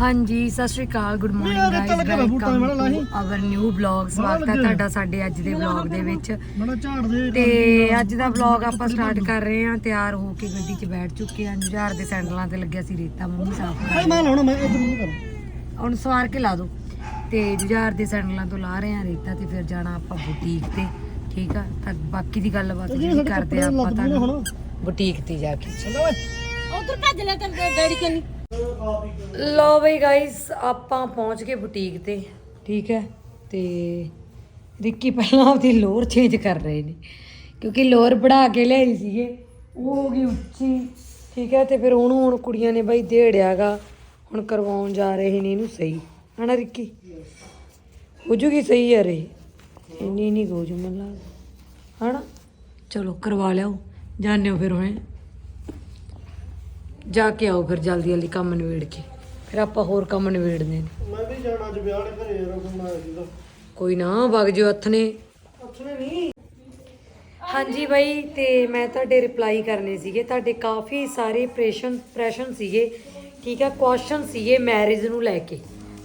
ਹਾਂਜੀ ਸਤਿ ਸ਼੍ਰੀ ਅਕਾਲ ਗੁੱਡ ਮਾਰਨਿੰਗ ਤਾਂ ਗਾਇਸ ਲੱਗਾ ਬੂਟਾ ਵਾਲਾ ਵੈਲਕਮ ਆਵਰ ਨਿਊ ਵਲੌਗ ਸਵਾਗਤ ਹੈ। ਤੁਹਾਡਾ ਸਾਡੇ ਅੱਜ ਦੇ ਵਲੌਗ ਦੇ ਵਿੱਚ। ਬੜਾ ਝਾੜ ਦੇ ਤੇ ਅੱਜ ਦਾ ਵਲੌਗ ਆਪਾਂ ਸਟਾਰਟ ਕਰ ਰਹੇ ਹਾਂ ਤਿਆਰ ਹੋ ਕੇ ਗੱਡੀ 'ਚ ਬੈਠ ਚੁੱਕੇ ਹਾਂ। ਜੁਝਾਰ ਦੇ ਸੈਂਡਲਾਂ ਤੇ ਲੱਗਿਆ ਸੀ ਰੇਤਾ ਮੰਮੀ ਸਾਫ਼ ਇਹ ਮੈਂ ਲਾਉਣਾ ਮੈਂ ਇਧਰ ਨੂੰ ਕਰ। ਹੁਣ ਸਵਾਰ ਕੇ ਲਾ ਦੋ। ਤੇ ਜੁਝਾਰ ਦੇ ਸੈਂਡਲਾਂ ਤੋਂ ਲਾ ਰਹੇ ਹਾਂ ਰੇਤਾ ਤੇ ਫਿਰ ਜਾਣਾ ਆਪਾਂ ਬੁਟੀਕ ਤੇ ਠੀਕ ਆ? ਤਾਂ ਬਾਕੀ ਦੀ ਗੱਲਬਾਤ ਸਾਡੇ ਕਰਦੇ ਆਪਾਂ ਹੁਣ। ਬੁਟੀਕ ਤੇ ਜਾ ਕੇ। ਚਲੋ ਉਧਰ ਭੱਜ ਲੈ ਤੇ ਡੈਡੀ ਕਨੀ ਲੋ ਬਈ ਗਾਇਸ ਆਪਾਂ ਪਹੁੰਚ ਗਏ ਬੁਟੀਕ ਤੇ, ਠੀਕ ਹੈ? ਤੇ ਰਿੱਕੀ ਪਹਿਲਾਂ ਆਪਦੀ ਲੋਅਰ ਚੇਂਜ ਕਰ ਰਹੇ ਨੇ, ਕਿਉਂਕਿ ਲੋਅਰ ਬੜਾ ਕੇ ਲਿਆਈ ਸੀਗੇ, ਉਹ ਹੋ ਗਈ ਉੱਚੀ, ਠੀਕ ਹੈ? ਤੇ ਫਿਰ ਉਹਨੂੰ ਹੁਣ ਕੁੜੀਆਂ ਨੇ ਬਾਈ ਦੇੜਿਆਗਾ, ਹੁਣ ਕਰਵਾਉਣ ਜਾ ਰਹੇ ਨੇ ਇਹਨੂੰ ਸਹੀ। ਹਨਾ ਰਿੱਕੀ? ਹੋ ਜੂਗੀ ਸਹੀ ਯਾਰ ਇਹ। ਇੰਨੀ ਨਹੀਂ ਹੋ ਜੂ ਮੈਨੂੰ ਹਨਾ? ਚਲੋ ਕਰਵਾ ਲਿਆਓ, ਜਾਣਿਓ ਫਿਰ ਹੁਣੇ ਜਾ ਕੇ ਆਓ ਫਿਰ ਜਲਦੀ ਜਲਦੀ ਕੰਮ ਨਿਬੇੜ ਕੇ। ਫਿਰ ਆਪਾਂ ਹੋਰ ਕੰਮ ਨਿਬੇੜਨੇ ਨੇ। ਮੈਂ ਵੀ ਜਾਣਾ ਅੱਜ ਵਿਆਹ ਦੇ ਘਰੇ ਯਾਰ ਮੈਂ ਸੀਗਾ ਕੋਈ ਨਾ ਵਗ ਜਿਓ ਹੱਥ ਨੇ ਅੱਛੇ ਨਹੀਂ। ਹਾਂਜੀ ਬਾਈ ਤੇ ਮੈਂ ਤੁਹਾਡੇ ਰਿਪਲਾਈ ਕਰਨੇ ਸੀਗੇ। ਤੁਹਾਡੇ ਕਾਫੀ ਸਾਰੇ ਪ੍ਰੈਸ਼ਨ ਪ੍ਰੈਸ਼ਨ ਸੀਗੇ। ਠੀਕ ਹੈ ਕੁਐਸਚਨ ਸੀਗੇ ਮੈਰਿਜ ਨੂੰ ਲੈ ਕੇ।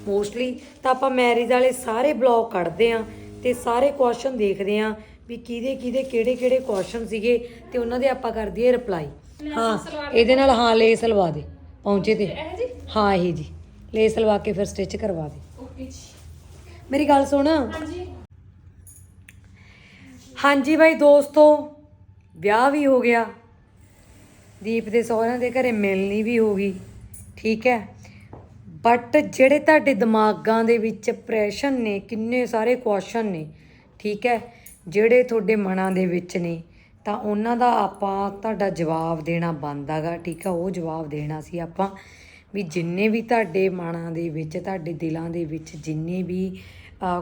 ਮੋਸਟਲੀ ਤਾਂ ਆਪਾਂ ਮੈਰਿਜ ਵਾਲੇ ਸਾਰੇ ਬਲੌਗ ਕੱਢਦੇ ਆਂ ਤੇ ਸਾਰੇ ਕੁਐਸਚਨ ਦੇਖਦੇ ਆਂ ਵੀ ਕਿਹਦੇ ਕਿਹਦੇ ਕਿਹੜੇ ਕਿਹੜੇ ਕੁਐਸਚਨ ਸੀਗੇ ਤੇ ਉਹਨਾਂ ਦੇ ਆਪਾਂ ਕਰ ਦਈਏ ਰਿਪਲਾਈ ਹਾਂ ਇਹਦੇ ਨਾਲ ਹਾਂ ਲੇਸ ਲਵਾ ਦੇ ਪਹੁੰਚੇ ਤੇ। ਹਾਂ ਇਹ ਜੀ। ਲੇਸ ਲਵਾ ਕੇ ਫਿਰ ਸਟਿਚ ਕਰਵਾ ਦੇ। ਓਕੇ ਜੀ। ਮੇਰੀ ਗੱਲ ਸੁਣ। ਹਾਂਜੀ। ਹਾਂਜੀ ਬਾਈ ਦੋਸਤੋ ਵਿਆਹ ਵੀ ਹੋ ਗਿਆ। ਦੀਪ ਦੇ ਸਹੁਰਿਆਂ ਦੇ ਘਰੇ ਮਿਲਣੀ ਵੀ ਹੋ ਗਈ ਠੀਕ ਹੈ। ਬਟ ਜਿਹੜੇ ਤੁਹਾਡੇ ਦਿਮਾਗਾਂ ਦੇ ਵਿੱਚ ਪ੍ਰੈਸ਼ਨ ਨੇ ਕਿੰਨੇ ਸਾਰੇ ਕੁਐਸਚਨ ਨੇ ਠੀਕ ਹੈ। ਜਿਹੜੇ ਤੁਹਾਡੇ ਮਨਾਂ ਦੇ ਵਿੱਚ ਨੇ ਤਾਂ ਉਹਨਾਂ ਦਾ ਆਪਾਂ ਤੁਹਾਡਾ ਜਵਾਬ ਦੇਣਾ ਬਣਦਾ ਗਾ ਠੀਕ ਆ, ਉਹ ਜਵਾਬ ਦੇਣਾ ਸੀ ਆਪਾਂ ਵੀ ਜਿੰਨੇ ਵੀ ਤੁਹਾਡੇ ਮਨਾਂ ਦੇ ਵਿੱਚ, ਤੁਹਾਡੇ ਦਿਲਾਂ ਦੇ ਵਿੱਚ ਜਿੰਨੇ ਵੀ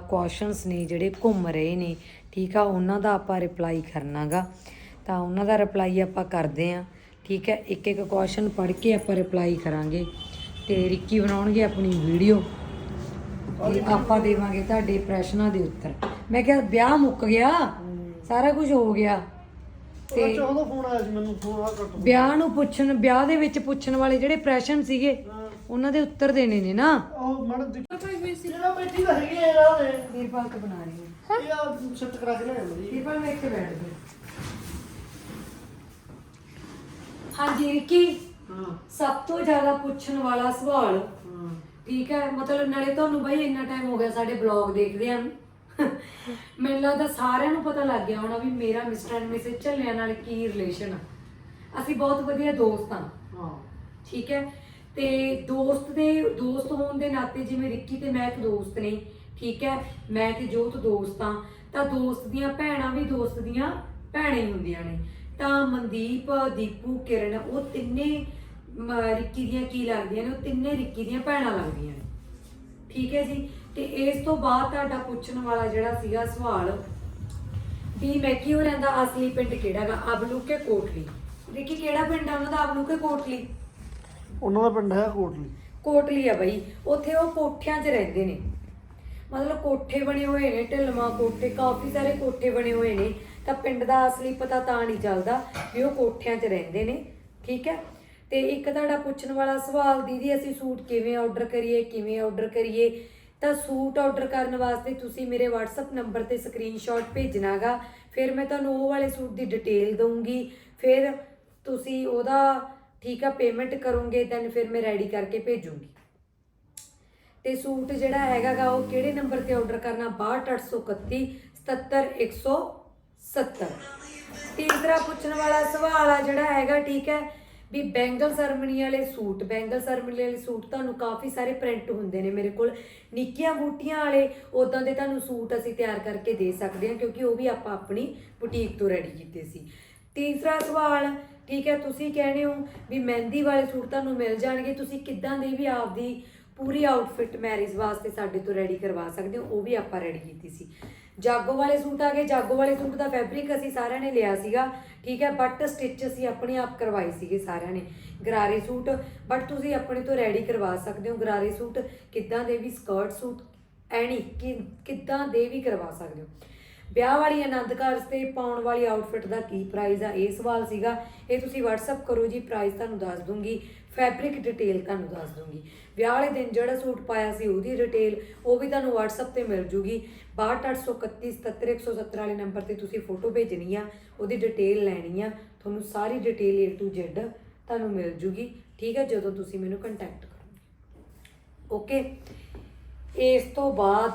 ਕੁਐਸਚਨਸ ਨੇ ਜਿਹੜੇ ਘੁੰਮ ਰਹੇ ਨੇ, ਠੀਕ ਆ, ਉਹਨਾਂ ਦਾ ਆਪਾਂ ਰਿਪਲਾਈ ਕਰਨਾਗਾ ਤਾਂ ਉਹਨਾਂ ਦਾ ਰਿਪਲਾਈ ਆਪਾਂ ਕਰਦੇ ਆਂ, ਠੀਕ ਹੈ ਇੱਕ ਇੱਕ ਕੁਐਸਚਨ ਪੜ੍ਹ ਕੇ ਆਪਾਂ ਰਿਪਲਾਈ ਕਰਾਂਗੇ ਤੇ ਰਿੱਕੀ ਬਣਾਉਣਗੇ ਆਪਣੀ ਵੀਡੀਓ ਤੇ ਆਪਾਂ ਦੇਵਾਂਗੇ ਤੁਹਾਡੇ ਪ੍ਰਸ਼ਨਾਂ ਦੇ ਉੱਤਰ। ਮੈਂ ਕਿਹਾ, ਵਿਆਹ ਮੁੱਕ ਗਿਆ? ਸਾਰਾ ਕੁਝ ਹੋ ਗਿਆ? ਤੇ ਉਹਦਾ ਫੋਨ ਆਇਆ ਸੀ ਮੈਨੂੰ ਫੋਨ ਆ ਕੱਟ ਵਿਆਹ ਨੂੰ ਪੁੱਛਣ ਵਿਆਹ ਦੇ ਵਿੱਚ ਪੁੱਛਣ ਵਾਲੇ ਜਿਹੜੇ ਪ੍ਰਸ਼ਨ ਸੀਗੇ ਉਹਨਾਂ ਦੇ ਉੱਤਰ ਦੇਣੇ ਨੇ ਨਾ। ਉਹ ਮੜ ਜਿਹੜਾ ਬੈਠੀ ਤਾਂ ਹੈਗੀ ਆ ਯਾਰ ਇਹ ਵੀਰਪਾਲ ਕੇ ਬਣਾ ਰਹੀ ਹਾਂ। ਇਹ ਆ ਸੈੱਟ ਕਰਾ ਕੇ ਲਿਆਇਆ ਮੇਰੀ ਵੀਰਪਾਲ ਮੈਂ ਇੱਥੇ ਬੈਠ ਗਈ ਹਾਂਜੀ ਰਿੱਕੀ ਹਾਂ। ਸਭ ਤੋਂ ਜ਼ਿਆਦਾ ਪੁੱਛਣ ਵਾਲਾ ਸਵਾਲ। ਹਾਂ। ਠੀਕ ਹੈ ਮਤਲਬ ਨਾਲੇ ਤੁਹਾਨੂੰ ਬਈ ਇੰਨਾ ਟਾਈਮ ਹੋ ਗਿਆ ਸਾਡੇ ਬਲੌਗ ਦੇਖਦਿਆਂ ਨੂੰ। ਮੈਨੂੰ ਲੱਗਦਾ ਸਾਰਿਆਂ ਨੂੰ ਪਤਾ ਲੱਗ ਗਿਆ ਹੋਣਾ ਵੀ ਮੇਰਾ ਮਿਸਟਰ ਐਂਡ ਮਿਸਿਸ ਝੱਲਿਆਂ ਨਾਲ ਕੀ ਰਿਲੇਸ਼ਨ ਆ। ਅਸੀਂ ਬਹੁਤ ਵਧੀਆ ਦੋਸਤ ਹਾਂ ਹਾਂ। ਠੀਕ ਹੈ? ਤੇ ਦੋਸਤ ਦੇ ਦੋਸਤ ਹੋਣ ਦੇ ਨਾਤੇ ਜਿਵੇਂ ਰਿੱਕੀ ਤੇ ਮੈਂ ਇੱਕ ਦੋਸਤ ਨੇ ਠੀਕ ਹੈ? ਮੈਂ ਤੇ ਜੋਤ ਦੋਸਤ ਹਾਂ ਤਾਂ ਦੋਸਤ ਦੀਆਂ ਭੈਣਾਂ ਵੀ ਦੋਸਤ ਦੀਆਂ ਭੈਣਾਂ ਹੀ ਹੁੰਦੀਆਂ ਨੇ। ਤਾਂ ਮਨਦੀਪ ਦੀਪੂ ਕਿਰਨ ਉਹ ਤਿੰਨੇ ਰਿੱਕੀ ਦੀਆਂ ਕੀ ਲੱਗਦੀਆਂ ਨੇ? ਉਹ ਤਿੰਨੇ ਰਿੱਕੀ ਦੀਆਂ ਭੈਣਾਂ ਲੱਗਦੀਆਂ ਨੇ। ਠੀਕ ਹੈ ਜੀ? ਤੇ ਇਸ ਤੋਂ ਬਾਅਦ ਤੁਹਾਡਾ ਪੁੱਛਣ ਵਾਲਾ ਜਿਹੜਾ ਸੀਗਾ ਸਵਾਲ ਵੀ ਮੈਕੀ ਹੋ ਰਹਿੰਦਾ ਅਸਲੀ ਪਿੰਡ ਕਿਹੜਾਗਾ ਅਬਲੂ ਕੇ ਕੋਟਲੀ। ਰਿੱਕੀ ਕਿਹੜਾ ਪਿੰਡ ਆ ਉਹਨਾਂ ਦਾ ਅਬਲੂ ਕੇ ਕੋਟਲੀ? ਉਹਨਾਂ ਦਾ ਪਿੰਡ ਹੈ ਕੋਟਲੀ। ਕੋਟਲੀ ਆ ਬਈ। ਉੱਥੇ ਉਹ ਕੋਠਿਆਂ 'ਚ ਰਹਿੰਦੇ ਨੇ। ਮਤਲਬ ਕੋਠੇ ਬਣੇ ਹੋਏ ਨੇ ਢਿਲਮਾ ਕੋਠੇ ਕਾਫੀ ਸਾਰੇ ਕੋਠੇ ਬਣੇ ਹੋਏ ਨੇ। ਤਾਂ ਪਿੰਡ ਦਾ ਅਸਲੀ ਪਤਾ ਤਾਂ ਨਹੀਂ ਚੱਲਦਾ ਵੀ ਉਹ ਕੋਠਿਆਂ 'ਚ ਰਹਿੰਦੇ ਨੇ। ਠੀਕ ਹੈ? ਤੇ ਇੱਕ ਤੁਹਾਡਾ ਪੁੱਛਣ ਵਾਲਾ ਸਵਾਲ, ਦੀਦੀ, ਅਸੀਂ ਸੂਟ ਕਿਵੇਂ ਆਰਡਰ ਕਰੀਏ, ਕਿਵੇਂ ਆਰਡਰ ਕਰੀਏ? ਤਾਂ ਸੂਟ ਆਰਡਰ ਕਰਨ ਵਾਸਤੇ ਤੁਸੀਂ ਮੇਰੇ WhatsApp ਨੰਬਰ ਤੇ ਸਕਰੀਨਸ਼ਾਟ ਭੇਜਣਾਗਾ। ਫਿਰ ਮੈਂ ਤੁਹਾਨੂੰ ਉਹ ਵਾਲੇ ਸੂਟ ਦੀ ਡਿਟੇਲ ਦਊਂਗੀ। ਫਿਰ ਤੁਸੀਂ ਉਹਦਾ ਠੀਕ ਆ ਪੇਮੈਂਟ ਕਰੋਗੇ ਦੈਨ ਫਿਰ ਮੈਂ ਰੈਡੀ ਕਰਕੇ ਭੇਜੂੰਗੀ। ਤੇ ਸੂਟ ਜਿਹੜਾ ਹੈਗਾਗਾ, ਉਹ ਕਿਹੜੇ ਨੰਬਰ ਤੇ ਆਰਡਰ ਕਰਨਾ? 62831 77170 ਤੀਸਰਾ ਪੁੱਛਣ ਵਾਲਾ ਸਵਾਲ ਆ ਜਿਹੜਾ ਹੈਗਾ, ਠੀਕ ਹੈ ਵੀ ਬੈਂਗਲ ਸਰਮਨੀ ਵਾਲੇ ਸੂਟ, ਬੈਂਗਲ ਸਰਮਨੀ ਵਾਲੇ ਸੂਟ ਤੁਹਾਨੂੰ ਕਾਫੀ ਸਾਰੇ ਪ੍ਰਿੰਟ ਹੁੰਦੇ ਨੇ ਮੇਰੇ ਕੋਲ। ਨਿੱਕੀਆਂ ਬੂਟੀਆਂ ਵਾਲੇ ਉਦਾਂ ਦੇ ਤੁਹਾਨੂੰ ਸੂਟ ਅਸੀਂ ਤਿਆਰ ਕਰਕੇ ਦੇ ਸਕਦੇ ਹਾਂ, ਕਿਉਂਕਿ ਉਹ ਵੀ ਆਪਾਂ ਆਪਣੀ ਬੁਟੀਕ ਤੋਂ ਰੈਡੀ ਕੀਤੇ ਸੀ। ਤੀਸਰਾ ਸਵਾਲ, ਠੀਕ ਹੈ, ਤੁਸੀਂ ਕਹਿੰਦੇ ਹੋ ਵੀ ਮਹਿੰਦੀ ਵਾਲੇ ਸੂਟ ਤੁਹਾਨੂੰ ਮਿਲ ਜਾਣਗੇ, ਤੁਸੀਂ ਕਿੱਦਾਂ ਦੇ ਵੀ ਆਪਦੀ ਪੂਰੀ ਆਊਟਫਿਟ ਮੈਰਿਜ ਵਾਸਤੇ ਸਾਡੇ ਤੋਂ ਰੈਡੀ ਕਰਵਾ ਸਕਦੇ ਹੋ, ਉਹ ਵੀ ਆਪਾਂ ਰੈਡੀ ਕੀਤੀ ਸੀ। ਜਾਗੋ ਵਾਲੇ ਸੂਟ ਆ ਗਏ। ਜਾਗੋ ਵਾਲੇ ਸੂਟ ਦਾ ਫੈਬਰਿਕ ਅਸੀਂ ਸਾਰਿਆਂ ਨੇ ਲਿਆ ਸੀਗਾ। ਠੀਕ ਹੈ ਬਟ ਸਟਿਚ ਅਸੀਂ ਆਪਣੇ ਆਪ ਕਰਵਾਏ ਸੀਗੇ ਸਾਰਿਆਂ ਨੇ। ਗਰਾਰੇ ਸੂਟ ਬਟ ਤੁਸੀਂ ਆਪਣੇ ਤੋਂ ਰੈਡੀ ਕਰਵਾ ਸਕਦੇ ਹੋ। ਗਰਾਰੇ ਸੂਟ ਕਿੱਦਾਂ ਦੇ ਵੀ ਸਕਰਟ ਸੂਟ ਐਣੀ ਕਿ ਕਿੱਦਾਂ ਦੇ ਵੀ ਕਰਵਾ ਸਕਦੇ ਹੋ। ਵਿਆਹ ਵਾਲੀ ਆਨੰਦ ਕਾਰਜ ਤੇ ਪਾਉਣ ਵਾਲੀ ਆਊਟਫਿਟ ਦਾ ਕੀ ਪ੍ਰਾਈਸ ਆ? ਇਹ ਸਵਾਲ ਸੀਗਾ। ਇਹ ਤੁਸੀਂ WhatsApp ਕਰੋ ਜੀ ਪ੍ਰਾਈਸ ਤੁਹਾਨੂੰ ਦੱਸ ਦੂੰਗੀ। ਫੈਬਰਿਕ ਡਿਟੇਲ ਤੁਹਾਨੂੰ ਦੱਸ ਦੂੰਗੀ। ਵਿਆਹ ਵਾਲੇ ਦਿਨ ਜਿਹੜਾ ਸੂਟ ਪਾਇਆ ਸੀ, ਉਹਦੀ ਡਿਟੇਲ ਉਹ ਵੀ ਤੁਹਾਨੂੰ WhatsApp ਤੇ ਮਿਲ ਜੂਗੀ। 62831 ਵਾਲੇ ਨੰਬਰ ਤੇ ਤੁਸੀਂ ਫੋਟੋ ਭੇਜਣੀ ਆ, ਉਹਦੀ ਡਿਟੇਲ ਲੈਣੀ ਆ। ਤੁਹਾਨੂੰ ਸਾਰੀ ਡਿਟੇਲ A to Z ਤੁਹਾਨੂੰ ਮਿਲ ਜੂਗੀ। ਠੀਕ ਹੈ ਜਦੋਂ ਤੁਸੀਂ ਮੈਨੂੰ ਕੰਟੈਕਟ ਕਰੋਗੇ। ਓਕੇ ਇਸ ਤੋਂ ਬਾਅਦ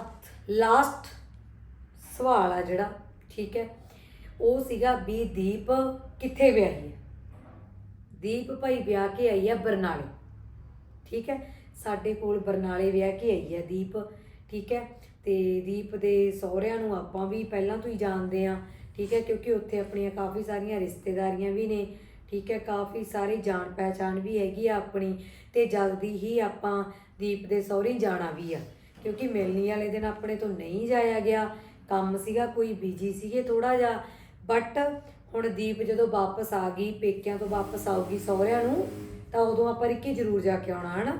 ਲਾਸਟ ਸਵਾਲ ਆ ਜਿਹੜਾ, ਠੀਕ ਹੈ? ਉਹ ਸੀਗਾ ਵੀ ਦੀਪ ਕਿੱਥੇ ਵਿਆਹੀ ਹੈ? ਦੀਪ ਭਾਈ ਵਿਆਹ ਕੇ ਆਈ ਹੈ ਬਰਨਾਲੇ, ਠੀਕ ਹੈ? ਸਾਡੇ ਕੋਲ ਬਰਨਾਲੇ ਵਿਆਹ ਕੇ ਆਈ ਹੈ ਦੀਪ, ਠੀਕ ਹੈ? ਤੇ ਦੀਪ ਦੇ ਸਹੁਰਿਆਂ ਨੂੰ ਆਪਾਂ ਵੀ ਪਹਿਲਾਂ ਤੋਂ ਹੀ ਜਾਣਦੇ ਆ ਠੀਕ ਹੈ? ਕਿਉਂਕਿ ਉੱਥੇ ਆਪਣੀਆਂ ਕਾਫੀ ਸਾਰੀਆਂ ਰਿਸ਼ਤੇਦਾਰੀਆਂ ਵੀ ਨੇ, ਠੀਕ ਹੈ? ਕਾਫੀ ਸਾਰੀ ਜਾਣ ਪਹਿਚਾਣ ਵੀ ਹੈਗੀ ਆ ਆਪਣੀ, ਤੇ ਜਲਦੀ ਹੀ ਆਪਾਂ ਦੀਪ ਦੇ ਸਹੁਰੇ ਜਾਣਾ ਵੀ ਆ, ਕਿਉਂਕਿ ਮਿਲਣੀ ਵਾਲੇ ਦਿਨ ਆਪਣੇ ਤੋਂ ਨਹੀਂ ਜਾਇਆ ਗਿਆ ਕੰਮ ਸੀਗਾ ਕੋਈ ਬੀਜੀ ਸੀਗੇ ਥੋੜਾ ਜਿਹਾ ਬਟ ਹੁਣ ਦੀਪ ਜਦੋਂ ਵਾਪਸ ਆ ਗਈ ਪੇਕਿਆਂ ਤੋਂ ਵਾਪਸ ਆਊਗੀ ਸਹੁਰਿਆਂ ਨੂੰ ਤਾਂ ਉਦੋਂ ਆਪਾਂ ਰਿੱਕੀ ਜ਼ਰੂਰ ਜਾ ਕੇ ਆਉਣਾ ਹਨਾ?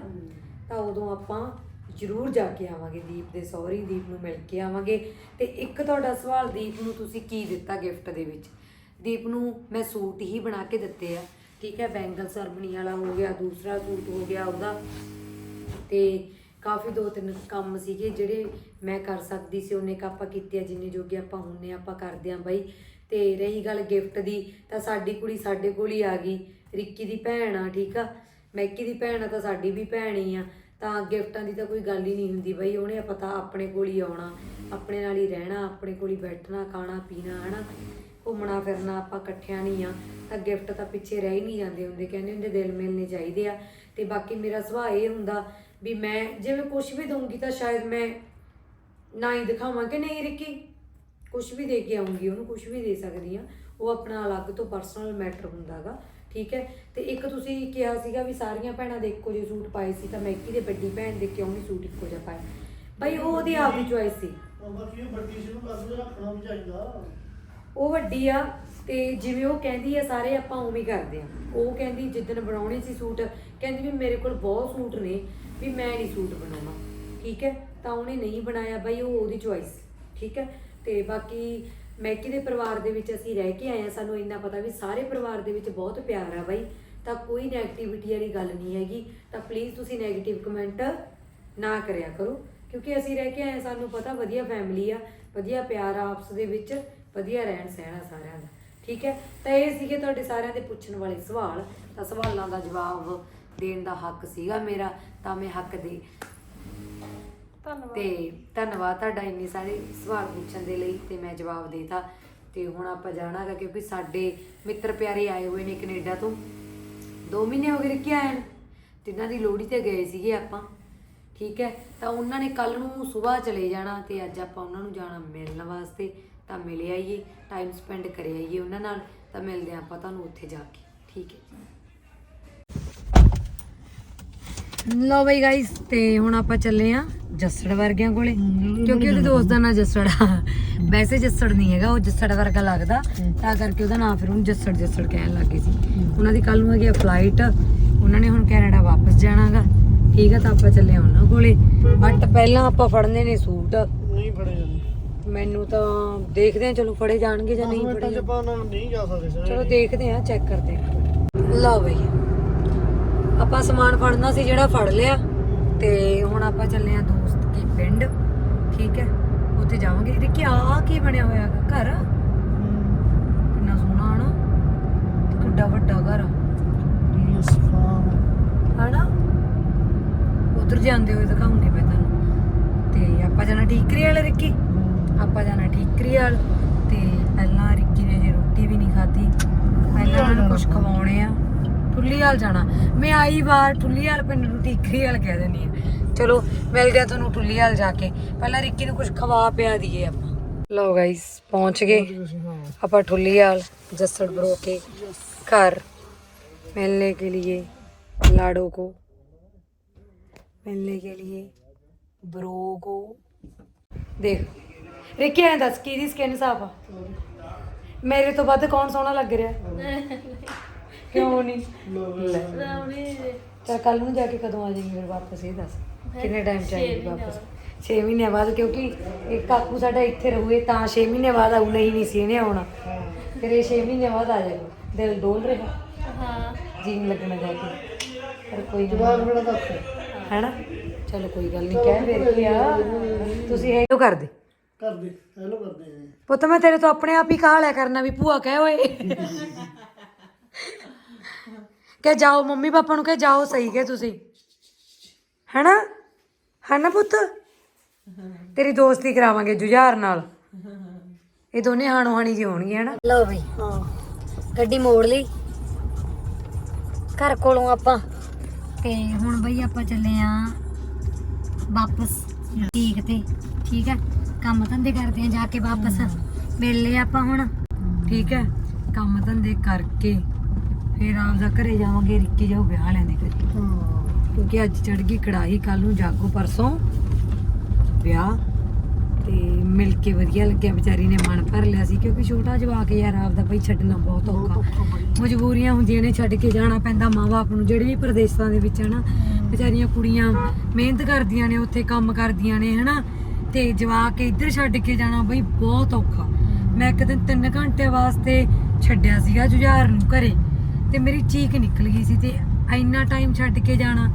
ਤਾਂ ਉਦੋਂ ਆਪਾਂ ਜ਼ਰੂਰ ਜਾ ਕੇ ਆਵਾਂਗੇ ਦੀਪ ਦੇ ਸਹੁਰੀ ਦੀਪ ਨੂੰ ਮਿਲ ਕੇ ਆਵਾਂਗੇ। ਤੇ ਇੱਕ ਤੁਹਾਡਾ ਸਵਾਲ ਦੀਪ ਨੂੰ ਤੁਸੀਂ ਕੀ ਦਿੱਤਾ ਗਿਫਟ ਦੇ ਵਿੱਚ? ਦੀਪ ਨੂੰ ਮੈਂ ਸੂਟ ਹੀ ਬਣਾ ਕੇ ਦਿੱਤੇ ਆ। ਠੀਕ ਹੈ ਬੈਂਗਲ ਸਰਮਣੀ ਵਾਲਾ ਹੋ ਗਿਆ ਦੂਸਰਾ ਸੂਟ ਹੋ ਗਿਆ ਉਹਦਾ। ਤੇ ਕਾਫੀ ਦੋ ਤਿੰਨ ਕੰਮ ਸੀਗੇ ਜਿਹੜੇ ਮੈਂ ਕਰ ਸਕਦੀ ਸੀ, ਉਹਨੇ ਆਪਾਂ ਕੀਤੀ ਆ, ਜਿੰਨੇ ਜੋਗੇ ਆਪਾਂ ਹੁੰਨੇ ਆਪਾਂ ਕਰਦੇ ਆ ਬਾਈ। ਤੇ ਰਹੀ ਗੱਲ ਗਿਫਟ ਦੀ, ਤਾਂ ਸਾਡੀ ਕੁੜੀ ਸਾਡੇ ਕੋਲ ਹੀ ਆ ਗਈ। ਰਿੱਕੀ ਦੀ ਭੈਣ ਆ, ਠੀਕ ਆ? ਮੈਕੀ ਦੀ ਭੈਣ ਆ, ਤਾਂ ਸਾਡੀ ਵੀ ਭੈਣ ਹੀ ਆ। ਤਾਂ ਗਿਫਟਾਂ ਦੀ ਤਾਂ ਕੋਈ ਗੱਲ ਹੀ ਨਹੀਂ ਹੁੰਦੀ ਬਈ, ਉਹਨੇ ਪਤਾ ਆਪਣੇ ਕੋਲ ਹੀ ਆਉਣਾ। ਆਪਣੇ ਨਾਲ ਹੀ ਰਹਿਣਾ, ਆਪਣੇ ਕੋਲ ਹੀ ਬੈਠਣਾ, ਖਾਣਾ, ਪੀਣਾ, ਹਨਾ? ਘੁੰਮਣਾ, ਫਿਰਨਾ ਆਪਾਂ ਇਕੱਠਿਆਂ ਨਹੀਂ ਆ। ਤਾਂ ਗਿਫਟ ਤਾਂ ਪਿੱਛੇ ਰਹਿ ਹੀ ਨਹੀਂ ਜਾਂਦੇ ਹੁੰਦੇ, ਕਹਿੰਦੇ ਹੁੰਦੇ ਦਿਲ ਮਿਲਨੇ ਚਾਹੀਦੇ ਆ। ਤੇ ਬਾਕੀ ਮੇਰਾ ਸੁਭਾਅ ਇਹ ਹੁੰਦਾ ਵੀ ਮੈਂ ਜੇ ਮੈਂ ਕੁਝ ਵੀ ਦਊਂਗੀ ਤਾਂ ਸ਼ਾਇਦ ਮੈਂ ਨਾ ਹੀ ਦਿਖਾਵਾਂ ਕਿ ਨਹੀਂ ਰਿੱਕੀ? ਕੁਝ ਵੀ ਦੇ ਕੇ ਆਉਂਗੀ ਉਹਨੂੰ ਕੁਝ ਵੀ ਦੇ ਸਕਦੀ ਆ ਉਹ ਆਪਣਾ ਅਲੱਗ ਤੋਂ ਪਰਸਨਲ ਮੈਟਰ ਹੁੰਦਾਗਾ ਠੀਕ ਹੈ? ਤੇ ਇੱਕ ਤੁਸੀਂ ਕਿਹਾ ਸੀਗਾ ਵੀ ਸਾਰੀਆਂ ਭੈਣਾਂ ਦੇ ਇੱਕੋ ਜਿਹੇ ਸੂਟ ਪਾਏ ਸੀ ਤਾਂ ਮੈਕੀ ਦੇ ਵੱਡੀ ਭੈਣ ਦੇ ਕਿਉਂ ਨਹੀਂ ਸੂਟ ਇੱਕੋ ਜਿਹਾ ਪਾਇਆ ਬਈ ਉਹ ਉਹਦੀ ਆਪਦੀ ਚੁਆਇਸ ਸੀ। ਬਾਕੀ ਇਹ ਵੱਡੀ ਸੀ ਨੂੰ ਕਾਸੂ ਰੱਖਣਾ ਵੀ ਚਾਹੀਦਾ। ਉਹ ਵੱਡੀ ਆ ਤੇ ਜਿਵੇਂ ਉਹ ਕਹਿੰਦੀ ਆ ਸਾਰੇ ਆਪਾਂ ਉਵੇਂ ਕਰਦੇ ਆ। ਉਹ ਕਹਿੰਦੀ ਜਿੱਦਣ ਬਣਾਉਣੇ ਸੀ ਸੂਟ ਕਹਿੰਦੀ ਵੀ ਮੇਰੇ ਕੋਲ ਬਹੁਤ ਸੂਟ ਨੇ ਵੀ ਮੈਂ ਨਹੀਂ ਸੂਟ ਬਣਾਉਣਾ ਠੀਕ ਹੈ? ਤਾਂ ਉਹਨੇ ਨਹੀਂ ਬਣਾਇਆ ਬਾਈ ਉਹ ਉਹਦੀ ਚੁਆਇਸ ਠੀਕ ਹੈ? ਤੇ ਬਾਕੀ ਮੈਕੀ ਦੇ ਪਰਿਵਾਰ ਦੇ ਵਿੱਚ ਅਸੀਂ ਰਹਿ ਕੇ ਆਏ ਆ ਸਾਨੂੰ ਇੰਨਾ ਪਤਾ ਵੀ ਸਾਰੇ ਪਰਿਵਾਰ ਦੇ ਵਿੱਚ ਬਹੁਤ ਪਿਆਰ ਆ ਬਾਈ ਤਾਂ ਕੋਈ ਨੈਗੇਟਿਵਿਟੀ ਵਾਲੀ ਗੱਲ ਨਹੀਂ ਹੈਗੀ। ਤਾਂ ਪਲੀਜ਼ ਤੁਸੀਂ ਨੈਗੇਟਿਵ ਕਮੈਂਟ ਨਾ ਕਰਿਆ ਕਰੋ ਕਿਉਂਕਿ ਅਸੀਂ ਰਹਿ ਕੇ ਆਏ ਹਾਂ, ਸਾਨੂੰ ਪਤਾ ਵਧੀਆ ਫੈਮਿਲੀ ਆ ਵਧੀਆ ਪਿਆਰ ਆ ਆਪਸ ਦੇ ਵਿੱਚ ਵਧੀਆ ਰਹਿਣ ਸਹਿਣ ਆ ਸਾਰਿਆਂ ਦਾ ਠੀਕ ਹੈ? ਤਾਂ ਇਹ ਸੀਗੇ ਤੁਹਾਡੇ ਸਾਰਿਆਂ ਦੇ ਪੁੱਛਣ ਵਾਲੇ ਸਵਾਲ ਤਾਂ ਸਵਾਲਾਂ ਦਾ ਜਵਾਬ ਦੇਣ ਦਾ ਹੱਕ ਸੀਗਾ ਮੇਰਾ ਤਾਂ ਮੈਂ ਹੱਕ ਦੇ ਧੰਨਵਾਦ। ਤੇ ਧੰਨਵਾਦ ਤੁਹਾਡਾ ਇੰਨੇ ਸਾਰੇ ਸਵਾਲ ਪੁੱਛਣ ਦੇ ਲਈ ਤੇ ਮੈਂ ਜਵਾਬ ਦੇਤਾ। ਤੇ ਹੁਣ ਆਪਾਂ ਜਾਣਾਗਾ ਕਿਉਂਕਿ ਸਾਡੇ ਮਿੱਤਰ ਪਿਆਰੇ ਆਏ ਹੋਏ ਨੇ ਕੈਨੇਡਾ ਤੋਂ। 2 ਮਹੀਨੇ ਹੋ ਗਏ ਰਿੱਕੀ ਆਏ ਨੂੰ ਤਿੰਨਾਂ ਦੀ ਲੋਹੜੀ ਤੇ ਗਏ ਸੀਗੇ ਆਪਾਂ। ਠੀਕ ਹੈ, ਤਾਂ ਉਹਨਾਂ ਨੇ ਕੱਲ ਨੂੰ ਸਵੇਰ ਚਲੇ ਜਾਣਾ ਤੇ ਅੱਜ ਆਪਾਂ ਉਹਨਾਂ ਨੂੰ ਜਾਣਾ ਮਿਲਣ ਵਾਸਤੇ। ਤਾਂ ਮਿਲ ਆਈਏ ਟਾਈਮ ਸਪੈਂਡ ਕਰ ਆਈਏ ਉਹਨਾਂ ਨਾਲ, ਤਾਂ ਮਿਲਦੇ ਹਾਂ ਆਪਾਂ ਤੁਹਾਨੂੰ ਉੱਥੇ ਜਾ ਕੇ। ਠੀਕ ਹੈ। ਲੋ ਬਈ ਗਾਇਸ ਤੇ ਹੁਣ ਆਪਾਂ ਚੱਲੇ ਆ ਜੱਸੜ ਵਰਗਿਆਂ ਕੋਲੇ? ਕਿਉਂਕਿ ਉਹਦੇ ਦੋਸਤ ਦਾ ਨਾਂ ਜੱਸੜ ਆ। ਵੈਸੇ ਜੱਸੜ ਨਹੀਂ ਹੈਗਾ ਉਹ ਜੱਸੜ ਵਰਗਾ ਲੱਗਦਾ। ਤਾਂ ਕਰਕੇ ਉਹਦਾ ਨਾਂ ਫਿਰ ਉਹਨੂੰ ਜੱਸੜ ਜੱਸੜ ਕਹਿਣ ਲੱਗੇ ਸੀ। ਉਹਨਾਂ ਦੀ ਕੱਲ ਨੂੰ ਹੈਗੀ ਫਲਾਈਟ ਉਹਨਾਂ ਨੇ ਹੁਣ ਕੈਨੇਡਾ ਵਾਪਸ ਜਾਣਾਗਾ। ਠੀਕ ਆ ਤਾਂ ਆਪਾਂ ਚੱਲੇ ਉਹਨਾਂ ਕੋਲੇ। ਬਟ ਪਹਿਲਾਂ ਆਪਾਂ ਫੜਨੇ ਨੇ ਸੂਟ। ਨਹੀਂ ਫੜੇ ਜਾਂਦੇ। ਮੈਨੂੰ ਤਾਂ ਦੇਖਦੇ ਆ ਚਲੋ ਫੜੇ ਜਾਣਗੇ ਜਾਂ ਨਹੀਂ ਫੜੇ ਨਹੀਂ ਜਾ ਸਕਦੇ ਚਲੋ ਦੇਖਦੇ ਆ ਚੈੱਕ ਕਰਦੇ ਆ ਲਓ ਬਈ। ਆਪਾਂ ਸਮਾਨ ਫੜਨਾ ਸੀ ਜਿਹੜਾ ਫੜ ਲਿਆ। ਤੇ ਹੁਣ ਆਪਾਂ ਚੱਲੇ ਆ ਦੋਸਤ ਕੇ ਪਿੰਡ ਠੀਕ ਹੈ? ਉੱਥੇ ਜਾਵਾਂਗੇ। ਦੇਖੀ ਆ ਕੀ ਬਣਿਆ ਹੋਇਆ ਹੈਗਾ ਘਰ? ਕਿੰਨਾ ਸੋਹਣਾ ਹਨਾ? ਕਿੱਡਾ ਵੱਡਾ ਘਰ ਆ, ਡੀਐਸ ਫਾਰਮ ਹਨਾ? ਉਧਰ ਜਾਂਦੇ ਹੋਏ ਦਿਖਾਉਂਗੀ ਮੈਂ ਤੁਹਾਨੂੰ। ਤੇ ਆਪਾਂ ਜਾਣਾ ਠੀਕਰੀ ਵਾਲੇ ਰਿੱਕੀ? ਆਪਾਂ ਜਾਣਾ ਠੀਕਰੀ ਵਾਲ। ਤੇ ਪਹਿਲਾਂ ਰਿੱਕੀ ਨੇ ਜੇ ਰੋਟੀ ਵੀ ਨਹੀਂ ਖਾਧੀ। ਪਹਿਲਾਂ ਉਹਨਾਂ ਨੂੰ। ਕੁਝ ਖਵਾਉਣੇ ਆ। ਠੁੱਲੀਵਾਲ ਜਾਣਾ ਮੈਂ ਆਈ ਵਾਰ ਠੁੱਲੀਵਾਲ ਪਿੰਡ ਨੂੰ ਠੀਕਰੀ ਵਾਲ ਕਹਿ ਦਿੰਦੀ ਆ ਚਲੋ ਮਿਲਦੇ ਆ ਤੁਹਾਨੂੰ ਠੁੱਲੀਵਾਲ ਜਾ ਕੇ ਪਹਿਲਾਂ ਰਿੱਕੀ ਨੂੰ ਕੁਝ ਖਵਾ ਪਿਆ ਦਈਏ ਆਪਾਂ ਲਓ ਗਾਇਸ ਪਹੁੰਚ ਗਏ ਹਾਂ ਆਪਾਂ ठुल्लीवाल जसड़ ब्रो के घर मिलने के लिए लाड़ो को मिलने के लिए ब्रो को देख ਰਿੱਕੀ ਐਂ ਦੱਸ ਕਿਹਦੀ ਸਕਿਨ ਸਾਫ ਆ ਮੇਰੇ ਤੋਂ ਵੱਧ ਕੌਣ ਸੋਹਣਾ ਲੱਗ ਰਿਹਾ ਕਿਉਂ ਨਹੀਂ? ਲੈ। ਚਲ ਕੱਲ ਨੂੰ ਜਾ ਕੇ ਕਦੋਂ ਆ ਜਾਏਗੀ ਫਿਰ ਵਾਪਸ ਇਹ ਦੱਸ। ਕਿੰਨੇ ਟਾਈਮ ਚਾਹੀਦੀ ਵਾਪਸ? 6 ਮਹੀਨਿਆਂ ਬਾਅਦ ਕਿਉਂਕਿ ਇੱਕ ਕਾਕੂ ਸਾਡਾ ਇੱਥੇ ਰਹੂਏ ਤਾਂ 6 ਮਹੀਨੇ ਬਾਅਦ ਆਉ ਨਹੀਂ ਨਹੀਂ ਸੀ ਇਹਨੇ ਆਉਣਾ। ਫਿਰ ਇਹ 6 ਮਹੀਨੇ ਬਾਅਦ ਆ ਜਾਏਗਾ। ਦਿਲ ਡੋਲ ਰਿਹਾ। ਹਾਂ। ਜੀ ਨਹੀਂ ਲੱਗਣਾ ਜਾ ਕੇ। ਪਰ ਕੋਈ ਗੱਲ ਜਵਾਬ ਮੇਰਾ ਦੱਸ? ਹੈਨਾ? ਚਲੋ ਕੋਈ ਗੱਲ ਨਹੀਂ ਕਹਿ ਫਿਰ ਕੀ ਆ? ਤੁਸੀਂ ਇਹ ਕਰ ਦੇ ਕਰਦੇ ਹੈਲੋ ਕਰਦੇ ਆ ਪੁੱਤ ਮੈਂ ਤੇਰੇ ਤੋਂ ਆਪਣੇ ਆਪ ਹੀ ਕਹਾ ਲਿਆ ਕਰਨਾ ਵੀ ਭੂਆ ਕਹਿ ਓਏ। ਕਿ ਜਾਓ ਮੰਮੀ ਪਾਪਾ ਨੂੰ ਕਹੇ ਜਾਓ ਸਹੀ ਕਿ ਤੁਸੀਂ? ਹੈਨਾ? ਹੈਨਾ ਪੁੱਤ? ਤੇਰੀ ਦੋਸਤੀ ਕਰਾਵਾਂਗੇ ਜੁਝਾਰ ਨਾਲ। ਇਹ ਦੋਨੇ ਹਾਣੋ ਹਾਣੀ ਜੀ ਹੋਣਗੇ ਹੈਨਾ? ਲਓ ਬਈ ਹਾਂ। ਗੱਡੀ ਮੋੜ ਲਈ। ਘਰ ਕੋਲੋਂ ਆਪਾਂ। ਤੇ ਹੁਣ ਬਈ ਆਪਾਂ ਚੱਲੇ ਆ ਵਾਪਸ ਠੀਕ ਤੇ ਠੀਕ ਹੈ ਕੰਮ ਧੰਦੇ ਕਰਦੇ ਆ ਜਾ ਕੇ ਵਾਪਸ। ਮਿਲਲੇ ਆਪਾਂ ਹੁਣ। ਠੀਕ ਹੈ ਕੰਮ ਧੰਦੇ ਕਰਕੇ। ਫਿਰ ਆਪਦਾ ਘਰੇ ਜਾਵਾਂਗੇ ਰਿੱਕੀ ਜਾਓ ਵਿਆਹ ਲੈਂਦੇ ਕਰੀ ਕਿਉਂਕਿ ਅੱਜ ਚੜ ਗਈ ਕੜਾਹੀ ਕੱਲ ਨੂੰ ਜਾਗੋ ਪਰਸੋਂ ਵਿਆਹ। ਤੇ ਮਿਲ ਕੇ ਵਧੀਆ ਲੱਗਿਆ ਵਿਚਾਰੀ ਨੇ ਮਨ ਭਰ ਲਿਆ ਸੀ ਕਿਉਂਕਿ ਛੋਟਾ ਜਵਾਕ ਯਾਰ ਆਪਦਾ ਬਈ ਛੱਡਣਾ ਬਹੁਤ ਔਖਾ। ਮਜਬੂਰੀਆਂ ਹੁੰਦੀਆਂ ਨੇ ਛੱਡ ਕੇ ਜਾਣਾ ਪੈਂਦਾ ਮਾਂ-ਬਾਪ ਨੂੰ ਜਿਹੜੇ ਵੀ ਪ੍ਰਦੇਸ਼ਾਂ ਦੇ ਵਿੱਚ ਹਨਾ। ਵਿਚਾਰੀਆਂ ਕੁੜੀਆਂ ਮਿਹਨਤ ਕਰਦੀਆਂ ਨੇ ਉੱਥੇ ਕੰਮ ਕਰਦੀਆਂ ਨੇ ਹਨਾ। ਤੇ ਜਵਾਕ ਇੱਧਰ ਛੱਡ ਕੇ ਜਾਣਾ ਬਈ ਬਹੁਤ ਔਖਾ। ਮੈਂ ਇੱਕ ਦਿਨ 3 ਘੰਟੇ ਵਾਸਤੇ ਛੱਡਿਆ ਸੀਗਾ ਜੁਝਾਰ ਨੂੰ ਘਰੇ। ਤੇ ਮੇਰੀ ਚੀਕ ਨਿਕਲ ਗਈ ਸੀ ਤੇ ਇੰਨਾ ਟਾਈਮ ਛੱਡ ਕੇ ਜਾਣਾ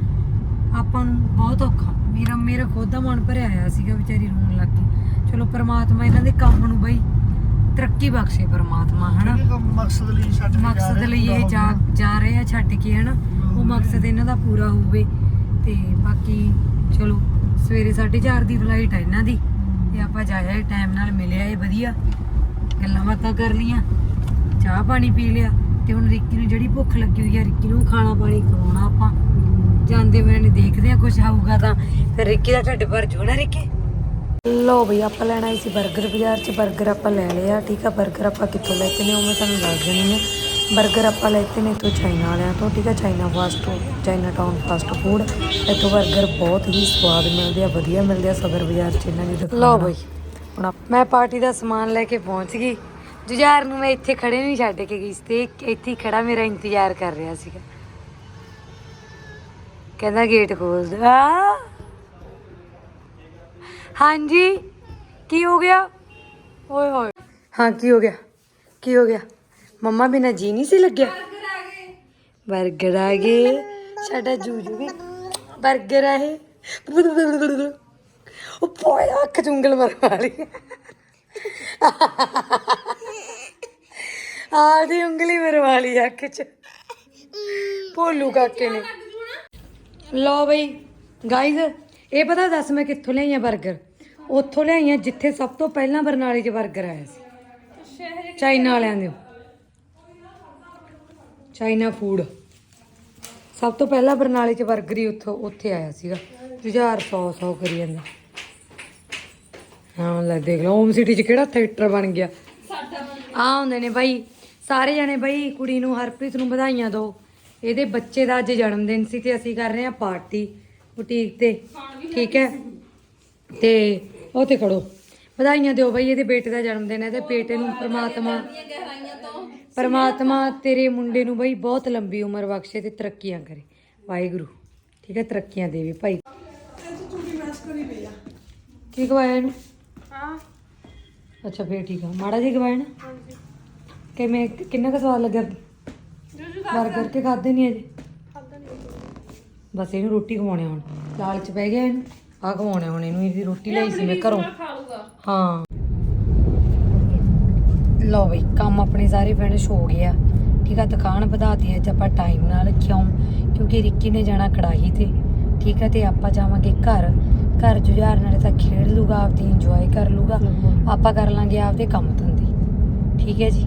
ਆਪਾਂ ਨੂੰ ਬਹੁਤ ਔਖਾ। ਮੇਰਾ ਮੇਰਾ ਖੁਦ ਦਾ ਮਨ ਭਰਿਆ ਆਇਆ ਸੀਗਾ ਵਿਚਾਰੀ ਰੋਣ ਲੱਗ ਗਈ ਚਲੋ ਪ੍ਰਮਾਤਮਾ ਇਹਨਾਂ ਦੇ ਕੰਮ ਨੂੰ ਬਈ ਤਰੱਕੀ ਬਖਸ਼ੇ ਪ੍ਰਮਾਤਮਾ ਹਨਾ? ਮਕਸਦ ਲਈ ਛੱਡ ਕੇ ਮਕਸਦ ਲਈ ਇਹ ਜਾ ਜਾ ਰਹੇ ਆ ਛੱਡ ਕੇ ਹਨਾ? ਉਹ ਮਕਸਦ ਇਹਨਾਂ ਦਾ ਪੂਰਾ ਹੋਵੇ ਤੇ ਬਾਕੀ ਚਲੋ ਸਵੇਰੇ 4:30 ਦੀ ਫਲਾਈਟ ਹੈ ਇਹਨਾਂ ਦੀ ਤੇ ਆਪਾਂ ਜਾਇਆ ਟਾਈਮ ਨਾਲ ਮਿਲਿਆ ਇਹ ਵਧੀਆ। ਗੱਲਾਂ ਬਾਤਾਂ ਕਰ ਲੀਆਂ ਚਾਹ ਪਾਣੀ ਪੀ ਲਿਆ। ਤੇ ਹੁਣ ਰਿੱਕੀ ਨੂੰ ਜਿਹੜੀ ਭੁੱਖ ਲੱਗੀ ਹੋਈ ਆ ਰਿੱਕੀ ਨੂੰ ਖਾਣਾ ਪਾਣੀ ਖਵਾਉਣਾ ਆਪਾਂ। ਜਾਂਦੇ ਹੋਏ ਨਹੀਂ ਦੇਖਦੇ ਆ ਕੁਝ ਆਊਗਾ ਤਾਂ। ਫਿਰ ਰਿੱਕੀ ਦਾ ਢਿੱਡ ਭਰ ਜੂ ਨਾ ਰਿੱਕੀ? ਲੋ ਬਈ ਆਪਾਂ ਲੈਣਾ ਸੀ 버ਗਰ ਬਾਜ਼ਾਰ ਚ। 버ਗਰ ਆਪਾਂ ਲੈ ਲਿਆ ਠੀਕ ਆ? 버ਗਰ ਆਪਾਂ ਕਿੱਥੋਂ ਲੈ ਕੇ ਨੇ ਉਹ ਮੈਂ ਤੁਹਾਨੂੰ ਦੱਸ ਦੇਣੀ ਆ 버ਗਰ ਆਪਾਂ ਲੈ ਕੇ ਨੇ ਤੋਂ ਚਾਈਨਾ ਵਾਲਿਆਂ ਤੋਂ ਠੀਕ ਆ? China fast food China town fast food. ਇੱਥੋਂ 버ਗਰ ਬਹੁਤ ਹੀ ਸਵਾਦ ਮਿਲਦੇ ਆ ਵਧੀਆ ਮਿਲਦੇ ਆ ਸਦਰ ਬਾਜ਼ਾਰ ਚ। ਇਹਨਾਂ ਦੀ ਦੁਕਾਨ ਲੋ ਬਈ। ਹੁਣ ਮੈਂ ਪਾਰਟੀ ਦਾ ਸਮਾਨ ਲੈ ਕੇ ਪਹੁੰਚ ਗਈ। ਜੁਝਾਰ ਨੂੰ ਮੈਂ ਇੱਥੇ ਖੜੇ ਨਹੀਂ ਛੱਡ ਕੇ ਗਈ ਸੀ ਤੇ ਇੱਥੇ ਹੀ ਖੜਾ ਮੇਰਾ ਇੰਤਜ਼ਾਰ ਕਰ ਰਿਹਾ ਸੀਗਾ। ਕਹਿੰਦਾ ਗੇਟ ਖੋਲ ਦੇ। ਆ? ਹਾਂਜੀ? ਕੀ ਹੋ ਗਿਆ? ਓਏ ਹੋਏ। ਹਾਂ, ਕੀ ਹੋ ਗਿਆ? ਕੀ ਹੋ ਗਿਆ? ਮੰਮਾ ਬਿਨਾ ਜੀ ਨਹੀਂ ਸੀ ਲੱਗਿਆ? ਬਰਗਰ ਆ ਗਏ। ਸਾਡਾ ਜੂਜੂ ਵੀ ਬਰਗਰ ਆ ਇਹ। ਉਹ ਪੋਇਆ ਅੱਖ ਚੁੰਗਲ ਮਰ ਵਾਲੀ। ਆਦੀ ਉਂਗਲੀ ਮਰਵਾ ਲਈ ਅੱਖ 'ਚ। ਭੋਲੂ ਕਾਕੇ ਨੇ। ਲਓ ਬਈ ਗਾਇਜ਼ ਇਹ ਪਤਾ ਦੱਸ ਮੈਂ ਕਿੱਥੋਂ ਲਿਆਈਆਂ 버ਗਰ ਉੱਥੋਂ ਲਿਆਈਆਂ ਜਿੱਥੇ ਸਭ ਤੋਂ ਪਹਿਲਾਂ ਬਰਨਾਲੇ 'ਚ 버ਗਰ ਆਇਆ ਸੀ। ਚਾਈਨਾ ਵਾਲਿਆਂ ਦੇ ਚਾਈਨਾ ਫੂਡ ਸਭ ਤੋਂ ਪਹਿਲਾਂ ਬਰਨਾਲੇ 'ਚ 버ਗਰ ਹੀ ਉੱਥੋਂ ਉੱਥੇ ਆਇਆ ਸੀਗਾ। ਜੁਝਾਰ 100 100 ਕਰੀ ਜਾਂਦਾ। ਹਾਂ ਲੈ ਦੇਖ ਲਓ ਹੋਮ ਸਿਟੀ 'ਚ ਕਿਹੜਾ ਥੀਏਟਰ ਬਣ ਗਿਆ। ਆ ਹੁੰਦੇ ਨੇ ਬਾਈ ਸਾਰੇ ਜਣੇ ਬਾਈ ਕੁੜੀ ਨੂੰ ਹਰਪ੍ਰੀਤ ਨੂੰ ਵਧਾਈਆਂ ਦਿਓ ਇਹਦੇ ਬੱਚੇ ਦਾ ਅੱਜ ਜਨਮ ਦਿਨ ਸੀ ਤੇ ਅਸੀਂ ਕਰ ਰਹੇ ਹਾਂ ਪਾਰਟੀ ਬੁਟੀਕ ਤੇ। ਠੀਕ ਹੈ? ਤੇ ਉਹ ਤੇ ਖੜੋ। ਵਧਾਈਆਂ ਦਿਓ ਬਾਈ ਇਹਦੇ ਬੇਟੇ ਦਾ ਜਨਮ ਦਿਨ ਹੈ ਤੇ ਬੇਟੇ ਨੂੰ ਪ੍ਰਮਾਤਮਾ ਪ੍ਰਮਾਤਮਾ ਤੇਰੇ ਮੁੰਡੇ ਨੂੰ ਬਾਈ ਬਹੁਤ ਲੰਬੀ ਉਮਰ ਬਖਸ਼ੇ ਤੇ ਤਰੱਕੀਆਂ ਕਰੇ। ਵਾਹਿਗੁਰੂ। ਠੀਕ ਹੈ? ਤਰੱਕੀਆਂ ਦੇਵੇ ਭਾਈ। ਕੀ ਗਵਾਇਆ ਇਹਨੂੰ? ਹਾਂ। ਅੱਛਾ ਫੇਰ ਠੀਕ ਆ। ਮਾੜਾ ਜਿਹਾ ਗਵਾਇਆ ਨਾ? ਕਿ ਮੈਂ ਕਿੰਨਾ ਕੁ ਸਵਾਦ ਲੱਗਿਆ? ਬਰਗਰ ਕੇ ਖਾਦੇ ਨਹੀਂ ਅਜੇ। ਖਾਦਾ ਨਹੀਂ ਬਸ ਇਹਨੂੰ ਰੋਟੀ ਖਵਾਉਣੇ ਹੁਣ। ਲਾਲਚ ਪੈ ਗਿਆ ਇਹਨੂੰ। ਆ ਖਵਾਉਣੇ ਹੁਣ ਇਹਨੂੰ ਇਹਦੀ ਰੋਟੀ ਲਈ ਸੀ ਮੈਂ ਘਰੋਂ। ਹਾਂ। ਲਓ ਬਈ ਕੰਮ ਆਪਣੇ ਸਾਰੇ ਫਿਨਿਸ਼ ਹੋ ਗਏ ਆ। ਠੀਕ ਆ ਦੁਕਾਨ ਵਧਾਤੀ ਅੱਜ ਆਪਾਂ ਟਾਈਮ ਨਾਲ ਕਿਉਂ? ਕਿਉਂਕਿ ਰਿੱਕੀ ਨੇ ਜਾਣਾ ਕੜਾਹੀ ਤੇ। ਠੀਕ ਆ ਤੇ ਆਪਾਂ ਜਾਵਾਂਗੇ ਘਰ। ਘਰ ਜੁਝਾਰ ਨਾਲੇ ਤਾਂ ਖੇਡ ਲੂਗਾ ਆਪਦੀ ਇੰਜੋਏ ਕਰ ਲੂਗਾ। ਆਪਾਂ ਕਰ ਲਾਂਗੇ ਆਪਦੇ ਕੰਮ ਧੰਦੇ। ਠੀਕ ਹੈ ਜੀ?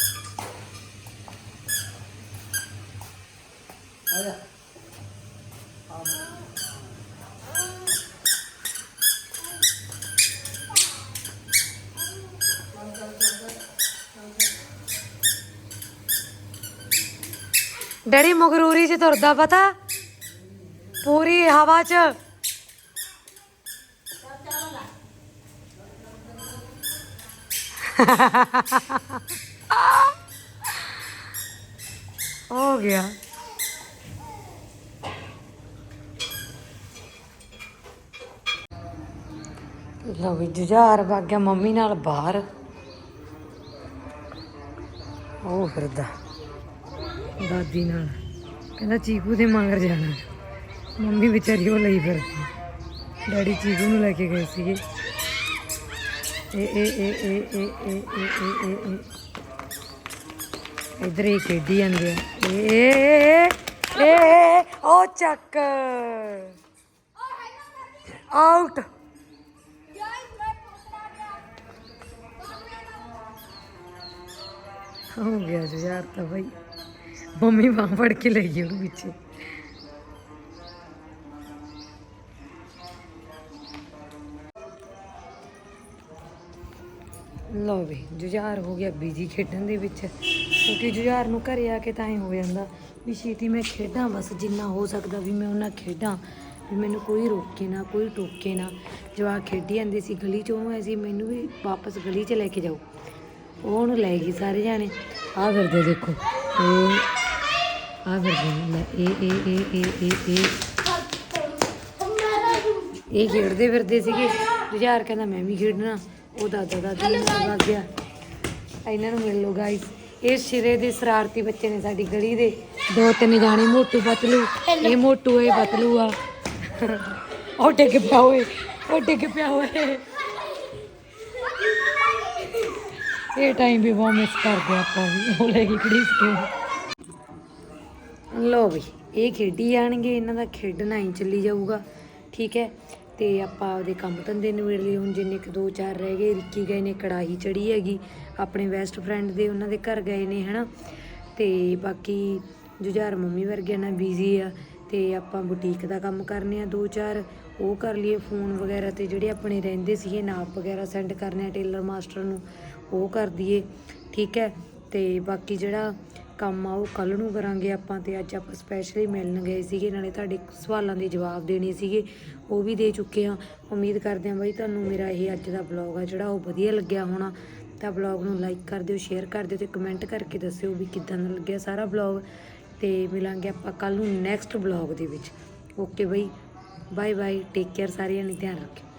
ਡੈਡੀ ਮਗਰੂਰੀ ਚ ਤੁਰਦਾ ਪਤਾ? ਪੂਰੀ ਹਵਾ ਚ। ਹੋ ਗਿਆ। ਲਓ ਵੀ ਜੁਝਾਰ ਵਗ ਗਿਆ ਮੰਮੀ ਨਾਲ ਬਾਹਰ। ਉਹ ਫਿਰਦਾ। ਦਾਦੀ ਨਾਲ ਕਹਿੰਦਾ ਚੀਕੂ ਦੇ ਮਗਰ ਜਾਣਾ ਮੰਮੀ ਵਿਚਾਰੀ ਉਹ ਲਈ ਫਿਰਦੀ ਡੈਡੀ ਚੀਕੂ ਨੂੰ ਲੈ ਕੇ ਗਏ ਸੀਗੇ ਇਹ ਇਹ ਇਹ ਇਹ ਇਹ ਇਹ ਇਹ ਇਹ ਇਧਰ ਹੀ ਖੇਡੀ ਜਾਂਦੇ ਆ ਇਹ ਇਹ ਇਹ ਉਹ ਚੱਕ ਆਊਟ ਹੋ ਗਿਆ ਜੀ ਯਾਰ ਤਾਂ ਭਾਈ ਮੰਮੀ ਬਾਂਹ ਫੜ ਕੇ ਲੈ ਗਈ ਉਹਨੂੰ ਪਿੱਛੇ। ਲਓ ਵੀ, ਜੁਝਾਰ ਹੋ ਗਿਆ ਬੀਜੀ ਖੇਡਣ ਦੇ ਵਿੱਚ। ਕਿਉਂਕਿ ਜੁਝਾਰ ਨੂੰ ਘਰੇ ਆ ਕੇ ਤਾਂ ਹੀ ਹੋ ਜਾਂਦਾ ਵੀ ਛੇਤੀ ਮੈਂ ਖੇਡਾਂ, ਬਸ ਜਿੰਨਾ ਹੋ ਸਕਦਾ ਵੀ ਮੈਂ ਉਹਨਾਂ ਖੇਡਾਂ। ਵੀ ਮੈਨੂੰ ਕੋਈ ਰੋਕੇ ਨਾ, ਕੋਈ ਟੋਕੇ ਨਾ। ਜਵਾਕ ਖੇਡੀ ਜਾਂਦੇ ਸੀ, ਗਲੀ ਚੋਂ ਐ ਸੀ, ਮੈਨੂੰ ਵੀ ਵਾਪਸ ਗਲੀ 'ਚ ਲੈ ਕੇ ਜਾਓ। ਉਹ ਉਹਨੂੰ ਲੈ ਗਈ ਸਾਰੇ ਜਾਣੇ? ਆ ਫਿਰਦੇ ਦੇਖੋ। ਇਹ ਆ ਫਿਰਦੇ ਨੇ। ਲੈ, ਇਹ ਇਹ ਇਹ ਇਹ ਇਹ ਇਹ। ਇਹ ਖੇਡਦੇ ਫਿਰਦੇ ਸੀਗੇ। ਜੁਝਾਰ ਕਹਿੰਦਾ, ਮੈਂ ਵੀ ਖੇਡਣਾ। ਉਹ ਦਾਦਾ, ਦਾਦੀ ਨਾਲ ਲੱਗ ਗਿਆ। ਇਹਨਾਂ ਨੂੰ ਮਿਲ ਲਓ ਗਾਇਸ ਇਹ ਸਿਰੇ ਦੇ ਸ਼ਰਾਰਤੀ ਬੱਚੇ ਨੇ ਸਾਡੀ ਗਲੀ ਦੇ। ਦੋ, ਤਿੰਨ ਜਾਣੇ, ਮੋਟੂ ਪਤਲੂ ਇਹ ਮੋਟੂ, ਇਹ ਪਤਲੂ ਆ। ਉਹ ਡਿੱਗ ਪਿਆ ਹੋਏ ਉਹ ਡਿੱਗ ਪਿਆ ਹੋਏ ਇਹ ਟਾਈਮ ਵੀ ਬਹੁਤ ਮਿਸ ਕਰਦੇ ਆਪਾਂ ਵੀ। ਉਹ ਲੈ ਕੇ ਖੜੀ ਸੀ ਲੋ ਵੀ, ਇਹ ਖੇਡੀ ਜਾਣਗੇ, ਇਹਨਾਂ ਦਾ ਖੇਡਣਾ ਹੀ ਚੱਲੀ ਜਾਊਗਾ। ਠੀਕ ਹੈ, ਤੇ ਆਪਾਂ ਉਹਦੇ ਕੰਮ ਧੰਦੇ ਨਿਬੇੜ ਲਈ ਹੁਣ ਜਿੰਨੇ ਕੁ ਦੋ ਚਾਰ ਰਹਿ ਗਏ, ਰਿੱਕੀ ਗਏ ਨੇ, ਕੜਾਹੀ ਚੜੀ ਹੈਗੀ। ਆਪਣੇ ਬੈਸਟ ਫਰੈਂਡ ਦੇ ਉਹਨਾਂ ਦੇ ਘਰ ਗਏ ਨੇ, ਹਨਾ। ਤੇ ਬਾਕੀ ਜੁਝਾਰ ਮੰਮੀ ਵਰਗੇ ਨਾਲ ਬਿਜ਼ੀ ਆ, ਤੇ ਆਪਾਂ ਬੁਟੀਕ ਦਾ ਕੰਮ ਕਰਨੇ ਆ ਦੋ ਚਾਰ। ਉਹ ਕਰ ਲਈਏ ਫੋਨ ਵਗੈਰਾ ਤੇ ਜਿਹੜੇ ਆਪਣੇ ਰਹਿੰਦੇ ਸੀਗੇ, ਨਾਪ ਵਗੈਰਾ ਸੈਂਡ ਕਰਨੇ ਆ ਟੇਲਰ ਮਾਸਟਰ ਨੂੰ। ਉਹ ਕਰ ਦਈਏ, ਠੀਕ ਹੈ? ਤੇ ਬਾਕੀ ਜਿਹੜਾ ਕੰਮ ਆ ਉਹ ਕੱਲ ਨੂੰ ਕਰਾਂਗੇ ਆਪਾਂ ਤੇ ਅੱਜ ਆਪਾਂ ਸਪੈਸ਼ਲੀ ਮਿਲਣ ਗਏ ਸੀਗੇ, ਨਾਲੇ ਤੁਹਾਡੇ ਸਵਾਲਾਂ ਦੇ ਜਵਾਬ ਦੇਣੇ ਸੀਗੇ, ਉਹ ਵੀ ਦੇ ਚੁੱਕੇ ਆ ਉਮੀਦ ਕਰਦੇ ਆ ਬਾਈ ਤੁਹਾਨੂੰ ਮੇਰਾ ਇਹ ਅੱਜ ਦਾ ਵਲੌਗ ਆ ਜਿਹੜਾ ਉਹ ਵਧੀਆ ਲੱਗਿਆ ਹੋਣਾ, ਤਾਂ ਵਲੌਗ ਨੂੰ ਲਾਈਕ ਕਰ ਦਿਓ ਸ਼ੇਅਰ ਕਰ ਦਿਓ ਤੇ ਕਮੈਂਟ ਕਰਕੇ ਦੱਸਿਓ ਵੀ ਕਿੱਦਾਂ ਦਾ ਲੱਗਿਆ ਸਾਰਾ ਵਲੌਗ ਤੇ ਮਿਲਾਂਗੇ ਆਪਾਂ ਕੱਲ ਨੂੰ ਨੈਕਸਟ ਵਲੌਗ ਦੇ ਵਿੱਚ। ਓਕੇ ਬਈ ਬਾਏ ਬਾਏ ਟੇਕ ਕੇਅਰ ਸਾਰਿਆਂ ਨੇ, ਧਿਆਨ ਰੱਖਿਓ।